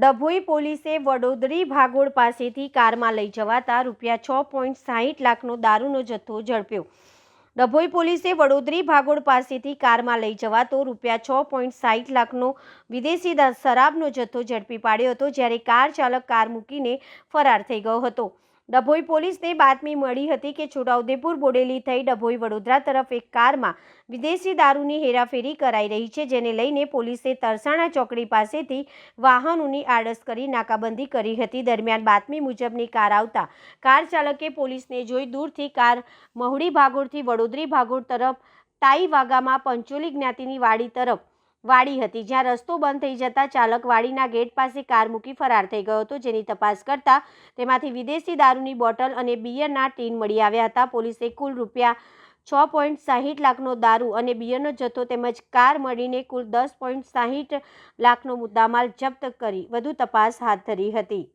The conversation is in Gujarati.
ડભોઈ પોલીસે વડોદરી ભાગોળ પાસેથી કારમાં લઈ જવાતા રૂપિયા છ પોઈન્ટ સાહીઠ લાખનો દારૂનો જથ્થો ઝડપ્યો. ડભોઈ પોલીસે વડોદરી ભાગોળ પાસેથી કારમાં લઈ જવાતો રૂપિયા છ પોઈન્ટ સાહીઠ લાખનો વિદેશી શરાબનો જથ્થો ઝડપી પાડ્યો હતો, જ્યારે કાર ચાલક કાર મૂકીને ફરાર થઈ ગયો હતો. ડભોઈ પોલીસને બાતમી મળી હતી કે છોટાઉદેપુર બોડેલી થઈ ડભોઈ વડોદરા તરફ એક કારમાં વિદેશી દારૂની હેરાફેરી કરાઈ રહી છે, જેને લઈને પોલીસે તરસાણા ચોકડી પાસેથી વાહનોની આડસ કરી નાકાબંધી કરી હતી. દરમિયાન બાતમી મુજબની કાર આવતા કાર ચાલકે પોલીસને જોઈ દૂરથી કાર મહુડી ભાગોળથી વડોદરી ભાગોળ તરફ તાઈ વાગામાં પંચોલી જ્ઞાતિની વાડી તરફ વાડી હતી. જ્યાં રસ્તો બંધ થઈ જતા ચાલક વાડીના ગેટ પાસે કાર મૂકી ફરાર થઈ ગયો હતો, જેની તપાસ કરતા તેમાંથી વિદેશી દારૂની બોટલ અને બિયરના ટીન મળી આવ્યા હતા. પોલીસે કુલ રૂપિયા છ પોઈન્ટ સાહીઠ લાખનો દારૂ અને બિયરનો જથ્થો તેમજ કાર મળીને કુલ દસ પોઈન્ટ સાહીઠ લાખનો મુદ્દામાલ જપ્ત કરી. વધુ તપાસ હાથ ધરી હતી.